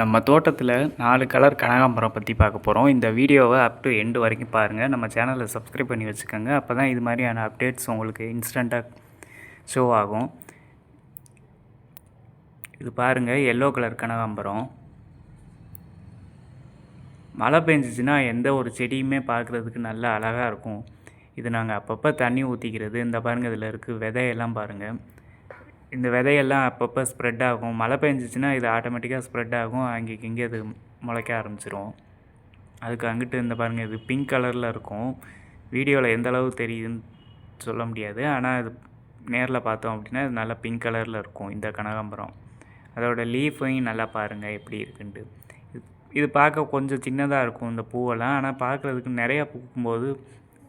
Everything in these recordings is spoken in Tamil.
நம்ம தோட்டத்தில் நாலு கலர் கனகாம்பரம் பற்றி பார்க்க போகிறோம் இந்த வீடியோவை அப் டு எண்டு வரைக்கும் பாருங்கள் நம்ம சேனலை சப்ஸ்கிரைப் பண்ணி வச்சுக்கோங்க. அப்போ தான் இது மாதிரியான அப்டேட்ஸ் உங்களுக்கு இன்ஸ்டண்ட்டாக ஷோ ஆகும். இது பாருங்கள் எல்லோ கலர் கனகாம்பரம். மழை பெஞ்சிச்சின்னா எந்த ஒரு செடியுமே பார்க்குறதுக்கு நல்லா அழகாக இருக்கும். இது நாங்கள் அப்பப்போ தண்ணி ஊற்றிக்கிறது இந்த பாருங்கள் இதில் இருக்குது விதையெல்லாம் பாருங்கள் இந்த விதையெல்லாம் அப்பப்போ ஸ்ப்ரெட் ஆகும். மழை பெஞ்சிச்சின்னா இது ஆட்டோமேட்டிக்காக ஸ்ப்ரெட் ஆகும். அங்கேக்கு இங்கே அது முளைக்க ஆரம்பிச்சிரும். அதுக்கு அங்கிட்டு இந்த பாருங்கள் இது பிங்க் கலரில் இருக்கும். வீடியோவில் எந்த அளவு தெரியுதுன்னு சொல்ல முடியாது. ஆனால் இது நேரில் பார்த்தோம் அப்படின்னா இது நல்லா பிங்க் கலரில் இருக்கும் இந்த கனகாம்பரம். அதோட லீஃபையும் நல்லா பாருங்கள் எப்படி இருக்குன்ட்டு. இது- இது பார்க்க கொஞ்சம் சின்னதாக இருக்கும் இந்த பூவெல்லாம். ஆனால் பார்க்குறதுக்கு நிறையா பூக்கும்போது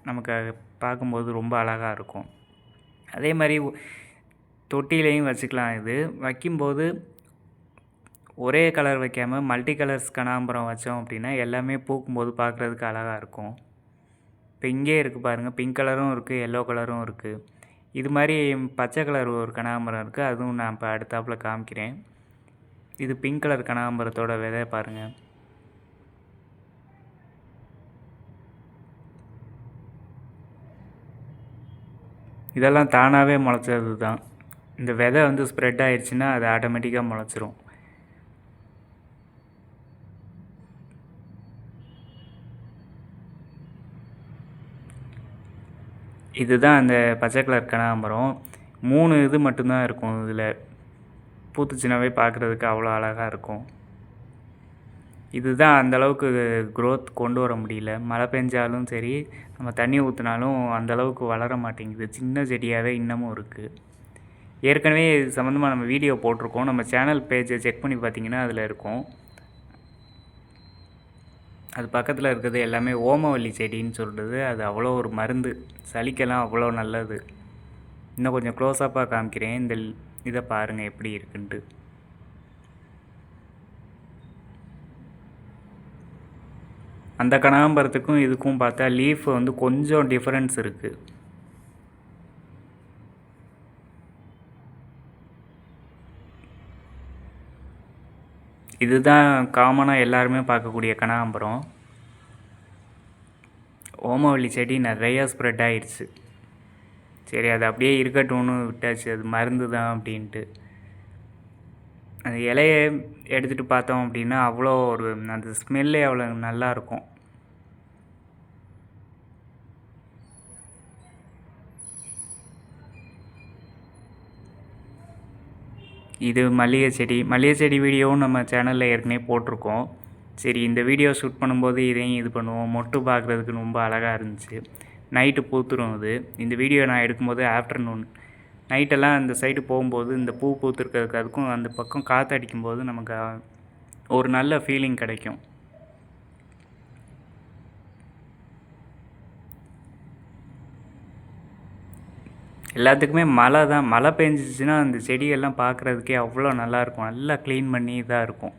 நமக்கு பார்க்கும்போது ரொம்ப அழகாக இருக்கும். அதே மாதிரி தொட்டிலையும் வச்சுக்கலாம் இது. வைக்கும்போது ஒரே கலர் வைக்காமல் மல்டி கலர்ஸ் கனகாம்பரம் வச்சோம் அப்படின்னா எல்லாமே பூக்கும்போது பார்க்குறதுக்கு அழகாக இருக்கும். இப்போ இங்கே இருக்குது பாருங்கள் பிங்க் கலரும் இருக்குது எல்லோ கலரும் இருக்குது இது மாதிரி பச்சை கலர் ஒரு கனகாம்பரம் இருக்குது அதுவும் நான் இப்போ அடுத்தாப்புல காமிக்கிறேன். இது பிங்க் கலர் கனகாம்பரத்தோட விதை பாருங்கள் இதெல்லாம் தானாகவே முளைச்சது தான் இந்த விதை வந்து ஸ்ப்ரெட் ஆயிடுச்சுன்னா அது ஆட்டோமேட்டிக்காக முளைச்சிரும். இதுதான் அந்த பச்சை கலர் கனகாம்பரம். மூணு இது மட்டும்தான் இருக்கும் இதில். பூத்துச்சுனாவே பார்க்குறதுக்கு அவ்வளோ அழகாக இருக்கும். இதுதான் அந்தளவுக்கு க்ரோத் கொண்டு வர முடியல. மழை பெஞ்சாலும் சரி நம்ம தண்ணி ஊற்றினாலும் அந்த அளவுக்கு வளர மாட்டேங்குது. சின்ன செடியாகவே இன்னமும் இருக்குது ஏற்கனவே இது சம்மந்தமாக நம்ம வீடியோ போட்டிருக்கோம். நம்ம சேனல் பேஜை செக் பண்ணி பார்த்தீங்கன்னா அதில் இருக்கும். அது பக்கத்தில் இருக்கிறது எல்லாமே ஓமவல்லி செடின்னு சொல்கிறது அது அவ்வளோ ஒரு மருந்து. சளிக்கெல்லாம் அவ்வளோ நல்லது. இன்னும் கொஞ்சம் க்ளோஸ்அப்பாக காமிக்கிறேன். இந்த இதை பாருங்கள் எப்படி இருக்குன்ட்டு. அந்த கனகாம்பரத்துக்கும் இதுக்கும் பார்த்தா லீஃப் வந்து கொஞ்சம் டிஃப்ரென்ஸ் இருக்குது இதுதான் காமனாக எல்லாருமே பார்க்கக்கூடிய கனகாம்பரம். ஓமவல்லி செடி நிறையா ஸ்ப்ரெட் ஆயிடுச்சு சரி அது அப்படியே இருக்கட்டும்னு விட்டாச்சு. அது மருந்து தான் அப்படின்ட்டு. அந்த இலையை எடுத்துகிட்டு பார்த்தோம் அப்படின்னா அவ்வளோ ஒரு அந்த ஸ்மெல்லே அவ்வளோ நல்லாயிருக்கும். இது மல்லிகை செடி. மல்லிகை செடி வீடியோவும் நம்ம சேனலில் ஏற்கனவே போட்டிருக்கோம். சரி இந்த வீடியோ ஷூட் பண்ணும்போது இதையும் இது பண்ணுவோம். மொட்டு பார்க்குறதுக்கு ரொம்ப அழகாக இருந்துச்சு. நைட்டு பூத்துரும் அது. இந்த வீடியோ நான் எடுக்கும்போது ஆஃப்டர்நூன். நைட்டெல்லாம் அந்த சைடு போகும்போது இந்த பூ பூத்துருக்கிறதுக்கு அதுக்கும் அந்த பக்கம் காற்று அடிக்கும்போது நமக்கு ஒரு நல்ல ஃபீலிங் கிடைக்கும். எல்லாத்துக்குமே மழை தான். மழை பெஞ்சிச்சுன்னா அந்த செடியெல்லாம் பார்க்குறதுக்கே அவ்வளோ நல்லாயிருக்கும் நல்லா க்ளீன் பண்ணி இதாக இருக்கும்.